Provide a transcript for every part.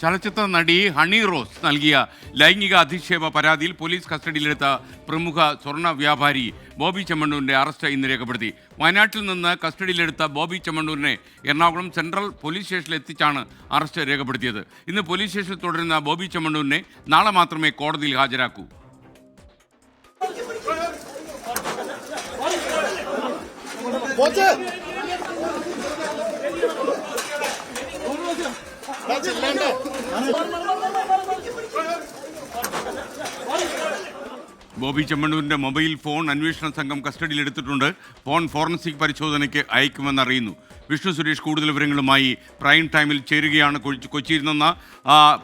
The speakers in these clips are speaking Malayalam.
ചലച്ചിത്ര നടി ഹണി റോസ് നൽകിയ ലൈംഗിക അധിക്ഷേപ പരാതിയിൽ പോലീസ് കസ്റ്റഡിയിലെടുത്ത പ്രമുഖ സ്വർണ വ്യാപാരി ബോബി ചെമ്മണ്ണൂരിന്റെ അറസ്റ്റ് ഇന്ന് രേഖപ്പെടുത്തി. വയനാട്ടിൽ നിന്ന് കസ്റ്റഡിയിലെടുത്ത ബോബി ചെമ്മണ്ണൂരിനെ എറണാകുളം സെൻട്രൽ പോലീസ് സ്റ്റേഷനിൽ എത്തിച്ചാണ് അറസ്റ്റ് രേഖപ്പെടുത്തിയത്. ഇന്ന് പോലീസ് സ്റ്റേഷനിൽ തുടരുന്ന ബോബി ചെമ്മണ്ണൂരിനെ നാളെ മാത്രമേ കോടതിയിൽ ഹാജരാക്കൂ. ചെല്ലണ്ട. ബോബി ചെമ്മണ്ണൂരിന്റെ മൊബൈൽ ഫോൺ അന്വേഷണ സംഘം കസ്റ്റഡിയിലെടുത്തിട്ടുണ്ട്. ഫോൺ ഫോറൻസിക് പരിശോധനയ്ക്ക് അയക്കുമെന്ന് അറിയുന്നു വിഷ്ണു സുരേഷ് കൂടുതൽ വിവരങ്ങളുമായി പ്രൈം ടൈമിൽ ചേരുകയാണ് കൊച്ചി- കൊച്ചിയിൽ നിന്ന്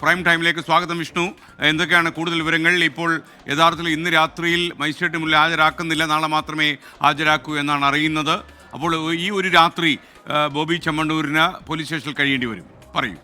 പ്രൈം ടൈമിലേക്ക് സ്വാഗതം വിഷ്ണു. എന്തൊക്കെയാണ് കൂടുതൽ വിവരങ്ങൾ? ഇപ്പോൾ യഥാർത്ഥത്തിൽ ഇന്ന് രാത്രിയിൽ മജിസ്ട്രേറ്റ് മുന്നിൽ ഹാജരാക്കുന്നില്ല. നാളെ മാത്രമേ ഹാജരാക്കൂ എന്നാണ് അറിയുന്നത്. അപ്പോൾ ഈ ഒരു രാത്രി ബോബി ചെമ്മണ്ണൂരിന് പോലീസ് സ്റ്റേഷനിൽ കഴിയേണ്ടി വരും. പറയൂ.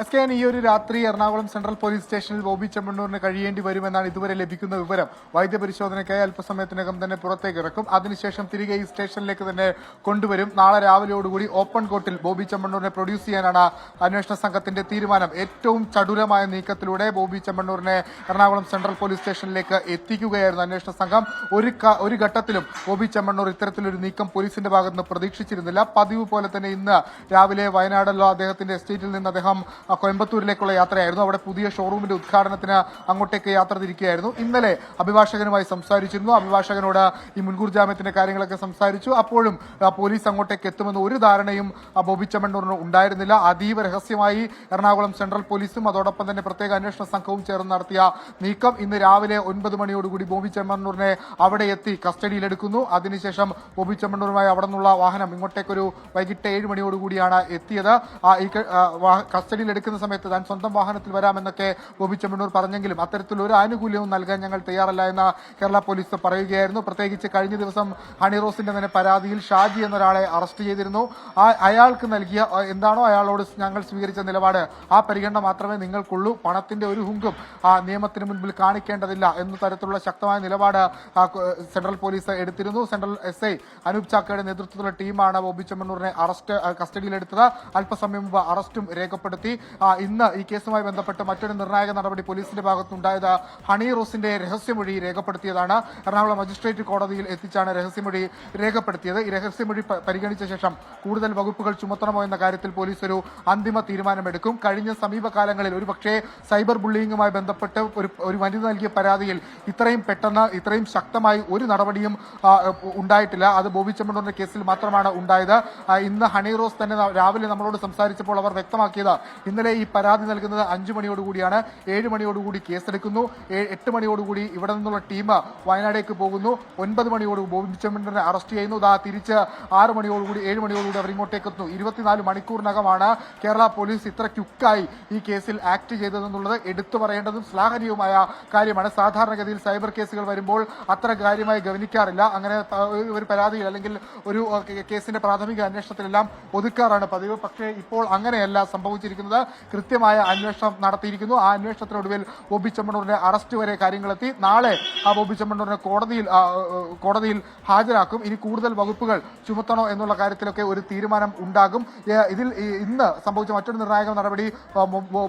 എസ് കെ ഈ ഒരു രാത്രി എറണാകുളം സെൻട്രൽ പോലീസ് സ്റ്റേഷനിൽ ബോബി ചെമ്മണ്ണൂരിന് കഴിയേണ്ടി വരുമെന്നാണ് ഇതുവരെ ലഭിക്കുന്ന വിവരം. വൈദ്യപരിശോധനയ്ക്കായി അല്പസമയത്തിനകം തന്നെ പുറത്തേക്ക് ഇറക്കും. അതിനുശേഷം തിരികെ ഈ സ്റ്റേഷനിലേക്ക് തന്നെ കൊണ്ടുവരും. നാളെ രാവിലെയോടുകൂടി ഓപ്പൺ കോർട്ടിൽ ബോബി ചെമ്മണ്ണൂരിനെ പ്രൊഡ്യൂസ് ചെയ്യാനാണ് അന്വേഷണ സംഘത്തിന്റെ തീരുമാനം. ഏറ്റവും ചടുലമായ നീക്കത്തിലൂടെ ബോബി ചെമ്മണ്ണൂരിനെ എറണാകുളം സെൻട്രൽ പോലീസ് സ്റ്റേഷനിലേക്ക് എത്തിക്കുകയായിരുന്നു അന്വേഷണ സംഘം. ഒരു ഒരു ഘട്ടത്തിലും ബോബി ചെമ്മണ്ണൂർ ഇത്തരത്തിലൊരു നീക്കം പോലീസിന്റെ ഭാഗത്തുനിന്ന് പ്രതീക്ഷിച്ചിരുന്നില്ല. പതിവ് പോലെ തന്നെ ഇന്ന് രാവിലെ വയനാടിലോ അദ്ദേഹത്തിന്റെ എസ്റ്റേറ്റിൽ നിന്ന് അദ്ദേഹം കോയമ്പത്തൂരിലേക്കുള്ള യാത്രയായിരുന്നു. അവിടെ പുതിയ ഷോറൂമിന്റെ ഉദ്ഘാടനത്തിന് അങ്ങോട്ടേക്ക് യാത്ര തിരിക്കുകയായിരുന്നു. ഇന്നലെ അഭിഭാഷകനുമായി സംസാരിച്ചിരുന്നു. അഭിഭാഷകനോട് ഈ മുൻകൂർ ജാമ്യത്തിന്റെ കാര്യങ്ങളൊക്കെ സംസാരിച്ചു. അപ്പോഴും പോലീസ് അങ്ങോട്ടേക്ക് എത്തുമെന്ന് ഒരു ധാരണയും ബോബി ഉണ്ടായിരുന്നില്ല. അതീവ രഹസ്യമായി എറണാകുളം സെൻട്രൽ പോലീസും അതോടൊപ്പം തന്നെ പ്രത്യേക അന്വേഷണ സംഘവും ചേർന്ന് നടത്തിയ നീക്കം ഇന്ന് രാവിലെ ഒൻപത് മണിയോടുകൂടി ബോബി ചെമ്മണ്ണൂരിനെ അവിടെ എത്തി കസ്റ്റഡിയിലെടുക്കുന്നു. അതിനുശേഷം ബോബി ചെമ്മണ്ണൂരുമായി അവിടെ നിന്നുള്ള വാഹനം ഇങ്ങോട്ടേക്കൊരു വൈകിട്ട് ഏഴ് മണിയോടുകൂടിയാണ് എത്തിയത്. ഈ കസ്റ്റഡിയിൽ എടുക്കുന്ന സമയത്ത് താൻ സ്വന്തം വാഹനത്തിൽ വരാമെന്നൊക്കെ ബോബി ചെമ്മണ്ണൂർ പറഞ്ഞെങ്കിലും അത്തരത്തിൽ ഒരു ആനുകൂല്യവും നൽകാൻ ഞങ്ങൾ തയ്യാറല്ല എന്ന് കേരള പോലീസ് പറയുകയായിരുന്നു. പ്രത്യേകിച്ച് കഴിഞ്ഞ ദിവസം ഹണി റോസിന്റെ തന്നെ പരാതിയിൽ ഷാജി എന്നൊരാളെ അറസ്റ്റ് ചെയ്തിരുന്നു. ആ അയാൾക്ക് നൽകിയ എന്താണോ അയാളോട് ഞങ്ങൾ സ്വീകരിച്ച നിലപാട്. ആ പരിഗണന മാത്രമേ നിങ്ങൾക്കുള്ളൂ. പണത്തിന്റെ ഒരു ഹുങ്കും ആ നിയമത്തിന് മുൻപിൽ കാണിക്കേണ്ടതില്ല എന്ന തരത്തിലുള്ള ശക്തമായ നിലപാട് സെൻട്രൽ പോലീസ് എടുത്തിരുന്നു. സെൻട്രൽ എസ് ഐ അനൂപ് ചാക്കയുടെ നേതൃത്വത്തിലുള്ള ടീമാണ് ബോബി ചെമ്മണ്ണൂരിനെ അറസ്റ്റ് കസ്റ്റഡിയിലെടുത്തത്. അല്പസമയം മുമ്പ് അറസ്റ്റും രേഖപ്പെടുത്തി. ഇന്ന് ഈ കേസുമായി ബന്ധപ്പെട്ട് മറ്റൊരു നിർണായക നടപടി പോലീസിന്റെ ഭാഗത്തുണ്ടായത് ഹണി റോസിന്റെ രഹസ്യമൊഴി രേഖപ്പെടുത്തിയതാണ്. എറണാകുളം മജിസ്ട്രേറ്റ് കോടതിയിൽ എത്തിച്ചാണ് രഹസ്യമൊഴി രേഖപ്പെടുത്തിയത്. ഈ രഹസ്യമൊഴി പരിഗണിച്ച ശേഷം കൂടുതൽ വകുപ്പുകൾ ചുമത്തണമോ എന്ന കാര്യത്തിൽ പോലീസ് ഒരു അന്തിമ തീരുമാനമെടുക്കും. കഴിഞ്ഞ സമീപകാലങ്ങളിൽ ഒരുപക്ഷെ സൈബർ ബുള്ളിയിങ്ങുമായി ബന്ധപ്പെട്ട് ഒരു ഒരു വനിത നൽകിയ പരാതിയിൽ ഇത്രയും പെട്ടെന്ന് ഇത്രയും ശക്തമായി ഒരു നടപടിയും ഉണ്ടായിട്ടില്ല. അത് ബോബി ചെമ്മണ്ണൂരിന്റെ കേസിൽ മാത്രമാണ് ഉണ്ടായത്. ഇന്ന് ഹണി റോസ് തന്നെ രാവിലെ നമ്മളോട് സംസാരിച്ചപ്പോൾ അവർ വ്യക്തമാക്കിയത് ഇന്നലെ ഈ പരാതി നൽകുന്നത് അഞ്ചു മണിയോടുകൂടിയാണ് ഏഴ് മണിയോടുകൂടി കേസെടുക്കുന്നു. എട്ട് മണിയോടുകൂടി ഇവിടെ നിന്നുള്ള ടീം വയനാടേക്ക് പോകുന്നു. ഒൻപത് മണിയോട് ബോബി ചെമ്മണ്ണൂരിനെ അറസ്റ്റ് ചെയ്യുന്നു. ദാ തിരിച്ച് ആറ് മണിയോടുകൂടി ഏഴ് മണിയോടുകൂടി അവർ ഇങ്ങോട്ടേക്ക് എത്തുന്നു ഇരുപത്തിനാല് മണിക്കൂറിനകമാണ് കേരള പോലീസ് ഇത്ര ക്യുക്കായി ഈ കേസിൽ ആക്ട് ചെയ്തതെന്നുള്ളത് എടുത്തു പറയേണ്ടതും ശ്ലാഘനീയവുമായ കാര്യമാണ്. സാധാരണഗതിയിൽ സൈബർ കേസുകൾ വരുമ്പോൾ അത്ര കാര്യമായി ഗവനിക്കാറില്ല. അങ്ങനെ ഒരു- പരാതിയിൽ അല്ലെങ്കിൽ ഒരു കേസിന്റെ പ്രാഥമിക അന്വേഷണത്തിലെല്ലാം ഒതുക്കാറാണ് പതിവ്. പക്ഷേ ഇപ്പോൾ അങ്ങനെയല്ല സംഭവിച്ചിരിക്കുന്നത്. കൃത്യമായ അന്വേഷണം നടത്തിയിരിക്കുന്നു. ആ അന്വേഷണത്തിനൊടുവിൽ ബോബി ചെമ്മണ്ണൂരിന്റെ അറസ്റ്റ് വരെ കാര്യങ്ങളെത്തി. നാളെ ആ ബോബി ചെമ്മണ്ണൂരിനെ കോടതിയിൽ കോടതിയിൽ ഹാജരാക്കും. ഇനി കൂടുതൽ വകുപ്പുകൾ ചുമത്തണോ എന്നുള്ള കാര്യത്തിലൊക്കെ ഒരു തീരുമാനം ഉണ്ടാകും. ഇതിൽ ഇന്ന് സംഭവിച്ച മറ്റൊരു നിർണായക നടപടി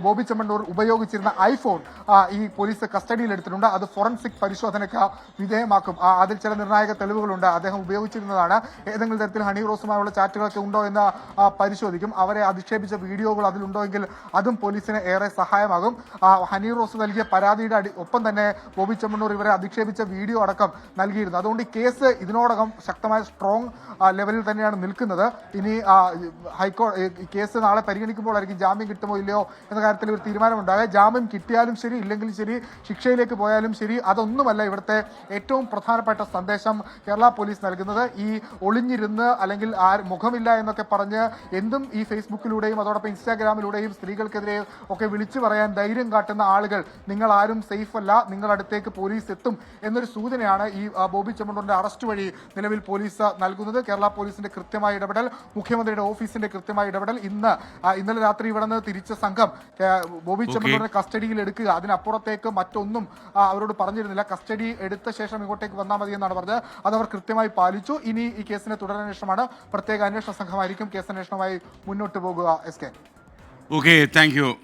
ബോബി ചെമ്മണ്ണൂർ ഉപയോഗിച്ചിരുന്ന ഐഫോൺ ഈ പോലീസ് കസ്റ്റഡിയിൽ എടുത്തിട്ടുണ്ട്. അത് ഫോറൻസിക് പരിശോധനയ്ക്ക് വിധേയമാക്കും. അതിൽ ചില നിർണായക തെളിവുകളുണ്ട്. അദ്ദേഹം ഉപയോഗിച്ചിരുന്നതാണ്. ഏതെങ്കിലും തരത്തിൽ ഹണി റോസുമായുള്ള ചാറ്റുകളൊക്കെ ഉണ്ടോ എന്ന് പരിശോധിക്കും. അവരെ അധിക്ഷേപിച്ച വീഡിയോകൾ അതിലുണ്ടോ എങ്കിൽ അതും പോലീസിന് ഏറെ സഹായമാകും. ഹനി റോസ് നൽകിയ പരാതിയുടെ അടി ഒപ്പം തന്നെ ബോബി ചെമ്മണ്ണൂർ ഇവരെ അധിക്ഷേപിച്ച വീഡിയോ അടക്കം നൽകിയിരുന്നു. അതുകൊണ്ട് ഈ കേസ് ഇതിനോടകം ശക്തമായ സ്ട്രോങ് ലെവലിൽ തന്നെയാണ് നിൽക്കുന്നത്. ഇനി ഹൈക്കോടതി കേസ് നാളെ പരിഗണിക്കുമ്പോഴായിരിക്കും ജാമ്യം കിട്ടുമോ ഇല്ലയോ എന്ന കാര്യത്തിൽ ഒരു തീരുമാനമുണ്ടാകുക. ജാമ്യം കിട്ടിയാലും ശരി ഇല്ലെങ്കിലും ശരി ശിക്ഷയിലേക്ക് പോയാലും ശരി അതൊന്നുമല്ല ഇവിടുത്തെ ഏറ്റവും പ്രധാനപ്പെട്ട സന്ദേശം കേരള പോലീസ് നൽകുന്നത്. ഈ ഒളിഞ്ഞിരുന്ന് അല്ലെങ്കിൽ ആ മുഖമില്ല എന്നൊക്കെ പറഞ്ഞ് എന്തും ഈ ഫേസ്ബുക്കിലൂടെയും അതോടൊപ്പം ഇൻസ്റ്റാഗ്രാമിലൂടെയും സ്ത്രീകൾക്കെതിരെയും സ്ത്രീകൾക്കെതിരെ ഒക്കെ വിളിച്ചു പറയാൻ ധൈര്യം കാട്ടുന്ന ആളുകൾ നിങ്ങൾ ആരും സേഫ് അല്ല. നിങ്ങൾ അടുത്തേക്ക് പോലീസ് എത്തും എന്നൊരു സൂചനയാണ് ഈ ബോബി ചെമ്മണ്ണൂരിന്റെ അറസ്റ്റ് വഴി നിലവിൽ പോലീസ് നൽകുന്നത്. കേരള പോലീസിന്റെ കൃത്യമായ ഇടപെടൽ മുഖ്യമന്ത്രിയുടെ ഓഫീസിന്റെ കൃത്യമായ ഇടപെടൽ ഇന്ന് ഇന്നലെ രാത്രി ഇവിടെ നിന്ന് തിരിച്ച സംഘം ബോബി ചെമ്മണ്ണൂരിനെ കസ്റ്റഡിയിൽ എടുക്കുക. അതിനപ്പുറത്തേക്ക് മറ്റൊന്നും അവരോട് പറഞ്ഞിരുന്നില്ല. കസ്റ്റഡി എടുത്ത ശേഷം ഇങ്ങോട്ടേക്ക് വന്നാൽ മതി എന്നാണ് പറഞ്ഞത്. അത് അവർ കൃത്യമായി പാലിച്ചു. ഇനി ഈ കേസിനെ തുടരന്വേഷണമാണ്. പ്രത്യേക അന്വേഷണ സംഘമായിരിക്കും. കേസ് അന്വേഷണമായി മുന്നോട്ട് പോകുക S K Okay, thank you.